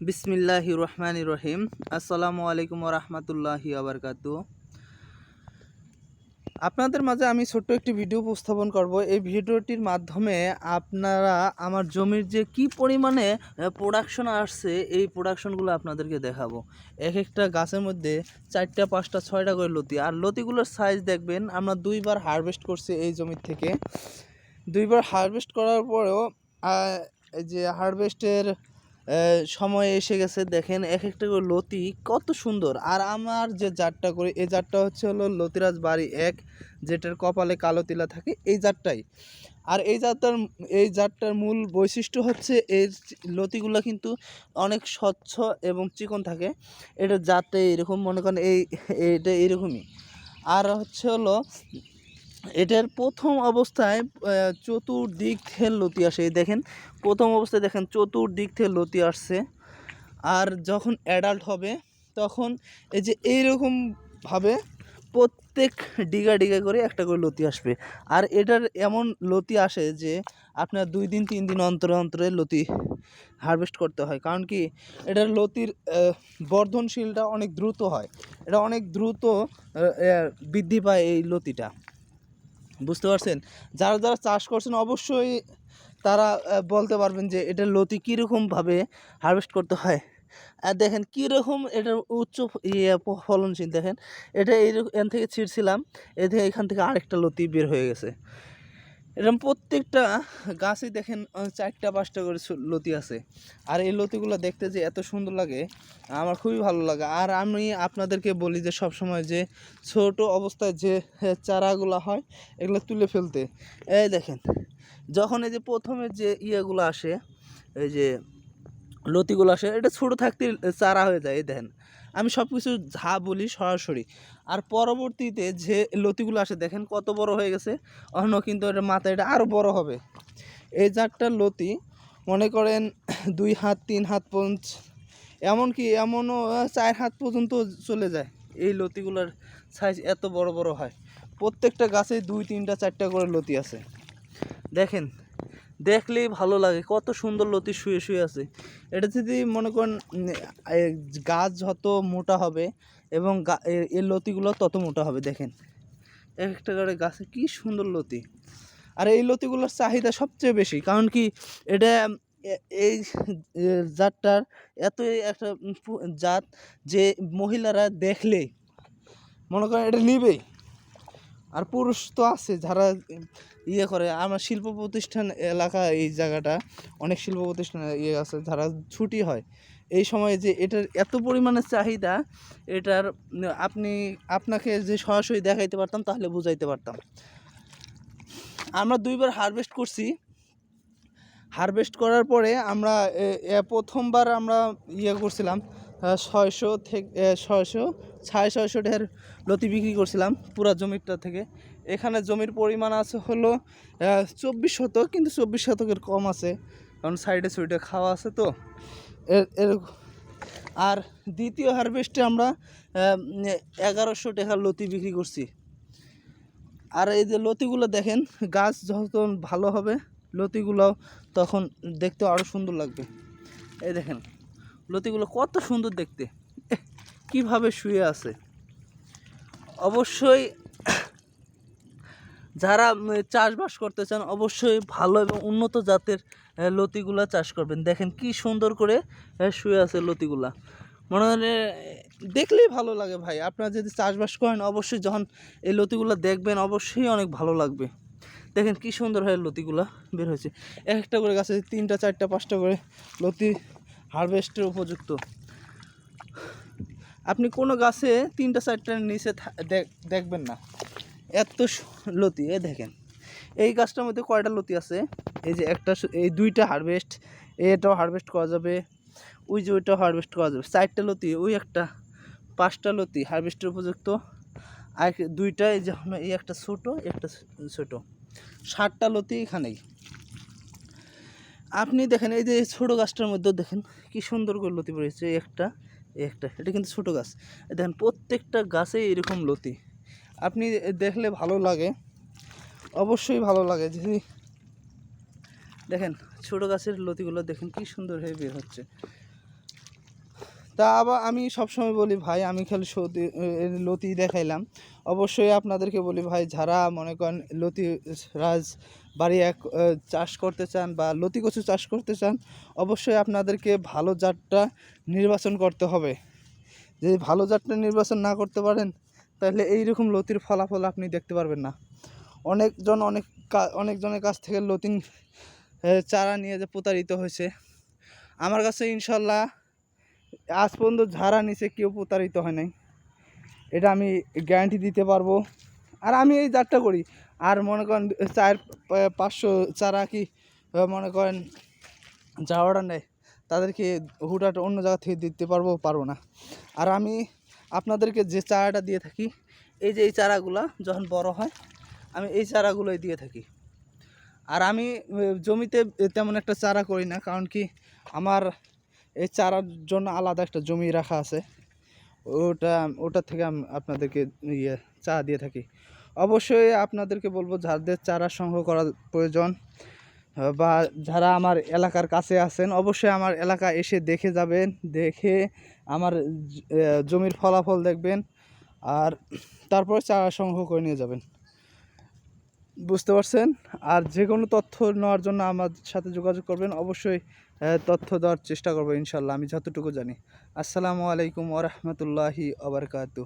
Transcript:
বিসমিল্লাহি রহমান রহিম। আসসালামু আলাইকুম রহমতুল্লাহি আবরকাতু আপনাদের মাঝে আমি ছোট্ট একটি ভিডিও উপস্থাপন করব। এই ভিডিওটির মাধ্যমে আপনারা আমার জমির যে কি পরিমাণে প্রোডাকশন আসছে, এই প্রোডাকশনগুলো আপনাদেরকে দেখাবো। এক একটা গাছের মধ্যে চারটা, পাঁচটা, ছয়টা করে লতি। আর লতিগুলোর সাইজ দেখবেন, আমরা দুইবার হারভেস্ট করছি এই জমির থেকে। দুইবার হারভেস্ট করার পরেও এই যে হারভেস্টের সময় এসে গেছে, দেখেন এক একটা করে লতি কত সুন্দর। আর আমার যে জাতটা করি, এই জাতটা হচ্ছে হলো লতিরাজ বাড়ি এক, যেটার কপালে কালো তিলা থাকে, এই জাতটাই আর এই জাতটার এই জাতটার মূল বৈশিষ্ট্য হচ্ছে এর লতিগুলো কিন্তু অনেক স্বচ্ছ এবং চিকন থাকে। এটা জাতটা এরকম, মনে করেন এই এটা এরকমই। আর হচ্ছে হলো এটার প্রথম অবস্থায় চতুর্দিক থেকে লতি আসে। দেখেন, প্রথম অবস্থায় দেখেন, চতুর্দিক থেকে লতি আসছে। আর যখন অ্যাডাল্ট হবে, তখন এই যে এইরকমভাবে প্রত্যেক ডিগা ডিগা করে একটা করে লতি আসবে। আর এটার এমন লতি আসে যে, আপনার দুই দিন, তিন দিন অন্তর অন্তরে লতি হারভেস্ট করতে হয়। কারণ কি, এটার লতির বর্ধনশীলটা অনেক দ্রুত হয়। এটা অনেক দ্রুত বৃদ্ধি পায় এই লতিটা। বুঝতে পারছেন? যারা যারা চাষ করছেন, অবশ্যই তারা বলতে পারবেন যে এটা লতি কীরকমভাবে হারভেস্ট করতে হয়। আর দেখেন কীরকম এটার উচ্চ ইয়ে ফলনশীল দেখেন। এটা এই এখান থেকে ছিঁড়ছিলাম, এ থেকে এখান থেকে আরেকটা লতি বের হয়ে গেছে। এরকম প্রত্যেকটা গাছে দেখেন চারটা পাঁচটা করে লতি আছে। আর এই লতিগুলো দেখতে যে এত সুন্দর লাগে, আমার খুবই ভালো লাগে। আর আমি আপনাদেরকে বলি যে সব সময় যে ছোট অবস্থায় যে চারাগুলো হয়, এগুলো তুলে ফেলতে। এই দেখেন, যখন এই যে প্রথমে যে ইয়েগুলো আসে, এই যে লতিগুলো আসে, এটা ছোটো থাকতে চারা হয়ে যায়, এই দেখেন। আমি সব কিছু যা বলি সরাসরি। আর পরবর্তীতে যে লতিগুলো আসে, দেখেন কত বড় হয়ে গেছে। অন্য কিন্তু এটা মাথা এটা আরও বড় হবে। এই জাতটার লতি, মনে করেন দুই হাত, তিন হাত পর্যন্ত, এমনকি এমনও চার হাত পর্যন্ত চলে যায়। এই লতিগুলোর সাইজ এত বড় বড় হয়। প্রত্যেকটা গাছে দুই, তিনটা, চারটা করে লতি আছে। দেখেন দেখলেই ভালো লাগে, কত সুন্দর লতি শুয়ে শুয়ে আছে। এটা যদি মনে করেন গাছ যত মোটা হবে এবং এর লতিগুলো তত মোটা হবে, দেখেন। এক একটা করে গাছে কি সুন্দর লতি। আর এই লতিগুলোর চাহিদা সবচেয়ে বেশি, কারণ কি এটা এই জাতটার এতই একটা জাত যে মহিলারা দেখলে, মনে করেন এটা নিবেই আর পুরুষ তো আছে, যারা ইয়ে করে। আমার শিল্প প্রতিষ্ঠান এলাকা এই জায়গাটা, অনেক শিল্প প্রতিষ্ঠান ইয়ে আছে, যারা ছুটি হয়। এই সময় যে এটার এত পরিমাণে চাহিদা, এটার আপনি, আপনাকে যে সরাসরি দেখাইতে পারতাম, তাহলে বুঝাইতে পারতাম। আমরা দুইবার হারভেস্ট করছি। হারভেস্ট করার পরে আমরা প্রথমবার আমরা ইয়ে করছিলাম। ছয়শো থেকে ছয়শো, সাড়ে ছয়শো ঢের লতি বিক্রি করছিলাম পুরা জমিটা থেকে। এখানে জমির পরিমাণ আছে হলো চব্বিশ শতক, কিন্তু চব্বিশ শতকের কম আছে, কারণ সাইডে সুইডে খাওয়া আছে তো। এর আর দ্বিতীয় হারভেস্টে আমরা এগারোশো টাকার লতি বিক্রি করছি। আর এই যে লতিগুলো দেখেন, গাছ যখন ভালো হবে লতিগুলো তখন দেখতে আরও সুন্দর লাগবে। এই দেখেন লতিগুলো কত সুন্দর দেখতে। কীভাবে শুয়ে আছে। অবশ্যই যারা চাষবাস করতে চান, অবশ্যই ভালো এবং উন্নত জাতের লতিগুলা চাষ করবেন। দেখেন কি সুন্দর করে শুয়ে আছে লতিগুলা। মনে হয় দেখলেই ভালো লাগে ভাই। আপনারা যদি চাষবাস করেন, অবশ্যই যখন এই লতিগুলো দেখবেন, অবশ্যই অনেক ভালো লাগবে। দেখেন কি সুন্দর হয় লতিগুলা বের হয়েছে। এক একটা করে গাছে তিনটা, চারটা, পাঁচটা করে লতি হারভেস্টের উপযুক্ত। আপনি কোনো গাছে তিনটা চারটার নিচে দেখবেন না। এত লতি, এ দেখেন। এই গাছটার মধ্যে কয়টা লতি আছে? এই যে একটা এই দুইটা হারভেস্ট, এটাও হারভেস্ট করা যাবে, ওই যে ওইটাও হারভেস্ট করা যাবে। চারটা লতি, ওই একটা, পাঁচটা লতি হারভেস্টের উপযুক্ত। আর দুইটা এই যে এই একটা ছোটো একটা ছোটো। ষাটটা লতি এখানেই। আপনি দেখেন, এই যে ছোটো গাছটার মধ্যে দেখেন কি সুন্দর করে লতি পড়েছে একটা একটা, এটা কিন্তু ছোটো গাছ। দেখেন, প্রত্যেকটা গাছে এরকম লতি। আপনি দেখলে ভালো লাগে, অবশ্যই ভালো লাগে। যদি দেখেন, ছোটো গাছের লতিগুলো দেখেন কি সুন্দর হয়ে বের হচ্ছে। তা আবার আমি সবসময় বলি ভাই আমি খালি এ, লতি দেখাইলাম। অবশ্যই আপনাদেরকে বলি ভাই যারা মনে করেন লতি রাজ বাড়ি এক চাষ করতে চান বা লতি কচু চাষ করতে চান অবশ্যই আপনাদেরকে ভালো জাতটা নির্বাচন করতে হবে। যদি ভালো জাতটা নির্বাচন না করতে পারেন তাহলে এইরকম লতির ফলাফল আপনি দেখতে পারবেন না। অনেকজন অনেক অনেকজনের কাছ থেকে লতিন চারা নিয়ে যে প্রতারিত হয়েছে। আমার কাছে ইনশাল্লাহ আজ পর্যন্ত ঝাড়া নিচে কেউ প্রতারিত হয় নাই। এটা আমি গ্যারান্টি দিতে পারব। আর আমি এই জাতটা করি। আর মনে করেন চার পাঁচশো চারা কি মনে করেন যাওয়াটা নেয়, তাদেরকে হুটাট অন্য জায়গা থেকে দিতে পারব পারব না। আর আমি আপনাদেরকে যে চারাটা দিয়ে থাকি, এই যে এই চারাগুলা যখন বড় হয়, আমি এই চারাগুলোই দিয়ে থাকি। আর আমি জমিতে তেমন একটা চারা করি না, কারণ কি, আমার এই চারার জন্য আলাদা একটা জমি রাখা আছে। ওটা ওটা থেকে আপনাদেরকে ইয়ে চা দিয়ে থাকি। অবশ্যই আপনাদেরকে বলব, যাদের চারা সংগ্রহ করার প্রয়োজন বা যারা আমার এলাকার কাছে আছেন, অবশ্যই আমার এলাকা এসে দেখে যাবেন, দেখে আমার জমির ফলাফল দেখবেন, আর তারপরে চারা সংগ্রহ করে নিয়ে যাবেন। বুঝতে পারছেন? আর যে কোনো তথ্য নেওয়ার জন্য আমার সাথে যোগাযোগ করবেন। অবশ্যই তথ্য দেওয়ার চেষ্টা করব ইনশাল্লাহ আমি যতটুকু জানি। আসসালামু আলাইকুম ওরহমতুল্লাহি আবরকাতু